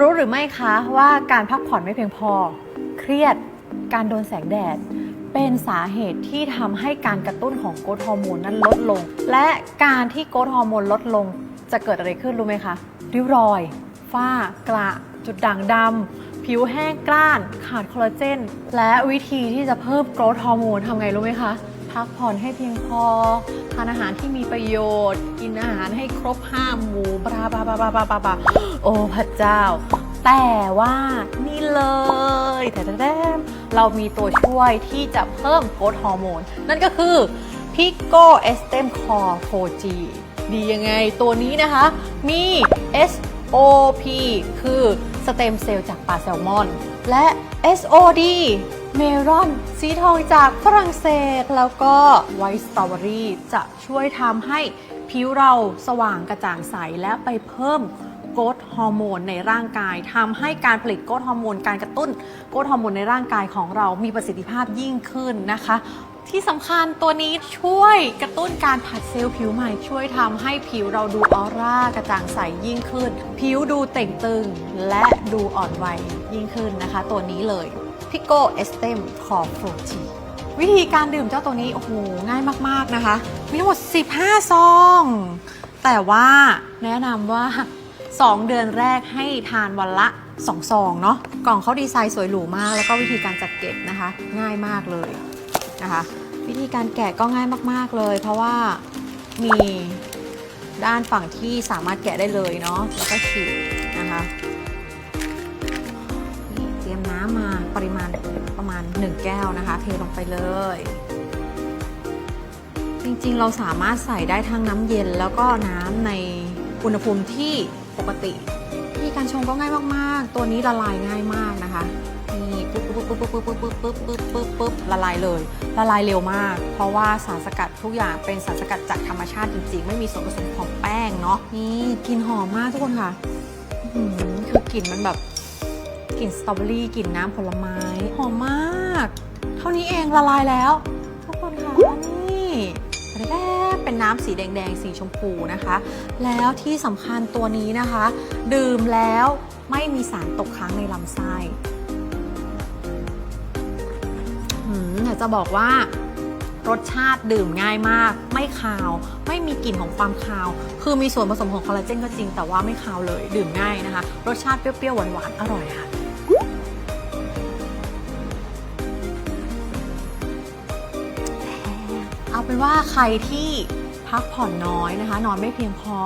รู้หรือไม่คะว่าการพักผ่อนไม่เพียงพอ เครียด การโดนแสงแดด เป็นสาเหตุที่ทำให้การกระตุ้นของโกรทฮอร์โมนนั้นลดลง และการที่โกรทฮอร์โมนลดลงจะเกิดอะไรขึ้นรู้ไหมคะ ริ้วรอย ฝ้ากระจุดด่างดำ ผิวแห้งกร้าน ขาดคอลลาเจน และวิธีที่จะเพิ่มโกรทฮอร์โมนทำไงรู้ไหมคะพักผ่อนให้เพียงพอ ทานอาหารที่มีประโยชน์ กินอาหารให้ครบห้าหมู่บาบราบราบราบราบาบาโอ้พระเจ้า แต่ว่านี่เลยแต่แต่เรามีตัวช่วยที่จะเพิ่มโกรทฮอร์โมนนั่นก็คือ Pico Estem Core 4G ดียังไงตัวนี้นะคะ มี SOP คือสเต็มเซลล์จากปลาแซลมอน และ SOD เมลอน สีทองจากฝรั่งเศส แล้วก็ไวท์สตรอเบอรี่จะช่วยทำให้ผิวเราสว่างกระจ่างใสและไปเพิ่มโกรทฮ อร์โมนในร่างกายทำให้การผลิตโกรทฮอร์โมนการกระตุ้นโกรทฮอร์โมนในร่างกายของเรามีประสิทธิภาพยิ่งขึ้นนะคะ ที่สำคัญตัวนี้ช่วยกระตุ้นการผัดเซลล์ผิวใหม่ช่วยทำให้ผิวเราดูออร่ากระจ่างใสยิ่งขึ้น ผิวดูเต่งตึง และดูอ่อนวัยยิ่งขึ้นนะคะ ตัวนี้เลย Pico Estem Core Pro G วิธีการดื่มเจ้าตัวนี้ โอ้โห ง่ายมาก ๆ นะคะ มีทั้งหมด 15 ซอง แต่ว่าแนะนำว่า 2 เดือนแรกให้ทานวันละ2ซองเนาะกล่องเขาดีไซน์สวยหรูมาก แล้วก็วิธีการจัดเก็บนะคะ ง่ายมากเลยนะคะ วิธีการแกะก็ง่ายมากๆเลย เพราะว่ามีด้านฝั่งที่สามารถแกะได้เลยเนาะแล้วก็ฉีกนะคะเตรียมน้ำมาปริมาณประมาณ 1 แก้วนะคะ เทลงไปเลย จริงๆเราสามารถใส่ได้ทั้งน้ำเย็นแล้วก็น้ำในอุณหภูมิที่ ปกติวิธีการชงก็ง่ายมากๆ ตัวนี้ละลายง่ายมากนะคะนี่ปุ๊บปุ๊บปุ๊บปุ๊บปุ๊บปุ๊บปุ๊บปุ๊บปุ๊บปุ๊บละลายเลย ละลายเร็วมาก เพราะว่าสารสกัดทุกอย่างเป็นสารสกัดจากธรรมชาติจริงๆ ไม่มีส่วนผสมของแป้งเนาะนี่กลิ่นหอมมากทุกคนค่ะคือกลิ่นมันแบบกลิ่นสตรอเบอรี่กลิ่นน้ำผลไม้หอมมาก เท่านี้เองละลายแล้ว ทุกคนค่ะนี่แรก เป็นน้ำสีแดงๆ สีชมพูนะคะ แล้วที่สำคัญตัวนี้นะคะ ดื่มแล้วไม่มีสารตกค้างในลำไส้หืมอยากจะบอกว่ารสชาติดื่มง่ายมาก ไม่คาว ไม่มีกลิ่นของความคาว คือมีส่วนผสมของคอลลาเจนก็จริง แต่ว่าไม่คาวเลยดื่มง่ายนะคะ รสชาติเปรี้ยวๆหวานๆอร่อยค่ะ เป็นว่าใครที่พักผ่อนน้อยนะคะ นอนไม่เพียงพอ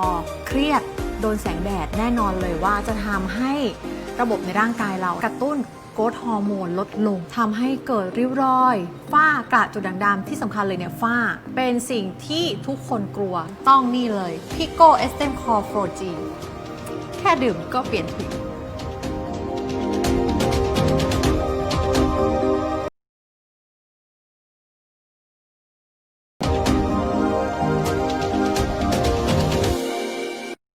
เครียดโดนแสงแดดแน่นอนเลยว่าจะทำให้ระบบในร่างกายเรากระตุ้นโกรทฮอร์โมนลดลงทำให้เกิดริ้วรอยฝ้ากระจุดด่างดำที่สำคัญเลยเนี่ยฝ้า เป็นสิ่งที่ทุกคนกลัวต้องนี่เลย Pico Estem Core 4G แค่ดื่มก็เปลี่ยนผิว